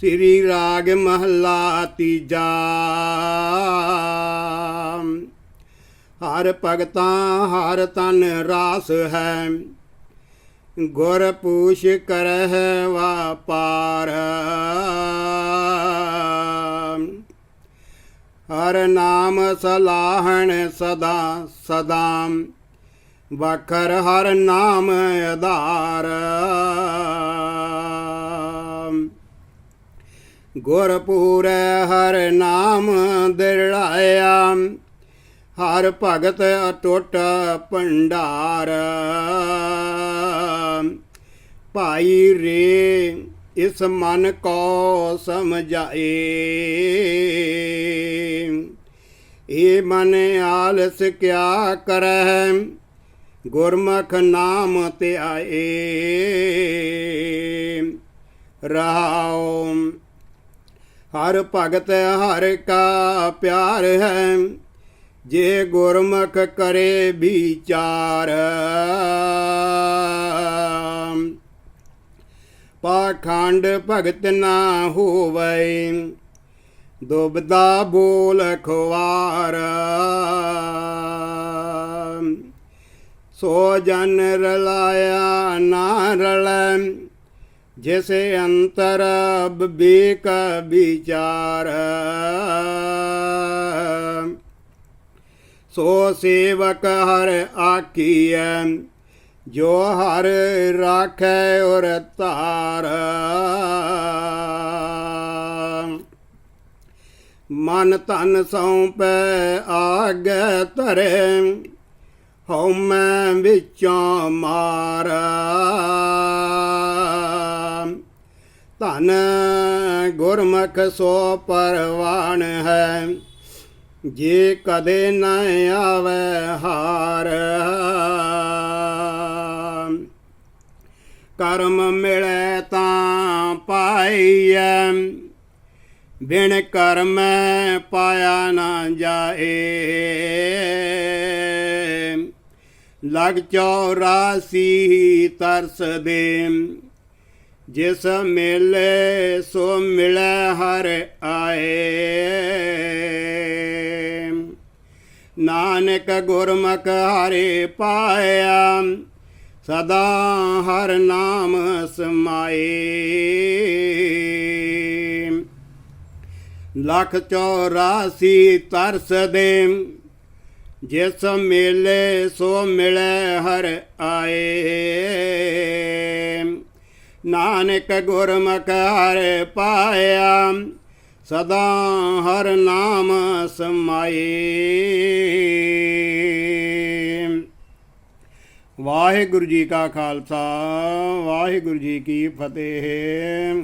ਸ੍ਰੀ ਰਾਗ ਮਹਲਾ ਤੀਜਾ। ਹਰ ਭਗਤਾਂ, ਹਰ ਤਨ ਰਾਸ ਹੈ। ਗੁਰ ਪੂਛ ਕਰਹਿ ਵਾਪਾਰ। ਹਰ ਨਾਮ ਸਲਾਹਣ ਸਦਾ ਸਦਾਮ ਵਖਰ ਹਰ ਨਾਮ ਆਧਾਰ। ਗੁਰਪੂਰੈ ਹਰ ਨਾਮ ਦਿੜਾਇਆ ਹਰ ਭਗਤ ਅਟੁੱਟ ਭੰਡਾਰ। ਭਾਈ ਰੇ, ਇਸ ਮਨ ਕੋ ਸਮਝਾਏ। ਇਹ ਮਨ ਆਲਸ ਕਿਆ ਕਰੈ ਗੁਰਮੁਖ ਨਾਮ ਤੇ ਆਏ ਰਹਾਉ ਹਰ ਭਗਤ ਹਰ ਕਾ ਪਿਆਰ ਹੈ। ਜੇ ਗੁਰਮੁਖ ਕਰੇ ਵਿਚਾਰ। ਪਾਖੰਡ ਭਗਤ ਨਾ ਹੋਵੇ। ਦੁਬਦਾ ਬੋਲ ਖਵਾਰ। ਸੋ ਜਨ ਰਲਾਇਆ ਨਾ ਰਲੈ। ਜਿਸ ਅੰਤਰ ਬਿਕ ਵਿਚਾਰ। ਸੋ ਸੇਵਕ ਹਰ ਆਖੀਐ, ਜੋ ਹਰ ਰਾਖੈ ਔਰ ਧਾਰ। ਮਨ ਤਨ ਸੌਂਪੈ, ਆਗੇ ਧਰੇ ਹਉ ਮੈਂ ਵਿੱਚੋਂ ਮਾਰ। ਧਨ ਗੁਰਮੁਖ ਸੋ ਪਰਵਾਨ ਹੈ। ਜੇ ਕਦੇ ਨਾ ਆਵੇ ਹਾਰ। ਕਰਮ ਮਿਲੇ ਤਾਂ ਪਾਈਐ। ਬਿਨ ਕਰਮ ਪਾਇਆ ਨਾ ਜਾਏ। ਲਗ ਚੌਰਾਸੀ ਤਰਸ ਦੇ ਜਿਸ ਮਿਲੇ ਸੋ ਮਿਲੈ ਹਰ ਆਏ। ਨਾਨਕ ਗੁਰਮੁਖ ਹਰੇ ਪਾਇਆ, ਸਦਾ ਹਰ ਨਾਮ ਸਮਾਏ। ਲੱਖ ਚੌਰਾਸੀ ਤਰਸ ਦੇ ਜਿਸ ਮੇਲੇ ਸੋ ਮਿਲੇ ਹਰ ਆਏ। ਨਾਨਕ ਗੁਰਮੁਖ ਹਰਿ ਪਾਇਆ, ਸਦਾ ਹਰ ਨਾਮ ਸਮਾਏ ਵਾਹਿਗੁਰੂ ਜੀ ਕਾ ਖਾਲਸਾ, ਵਾਹਿਗੁਰੂ ਜੀ ਕੀ ਫਤਿਹ।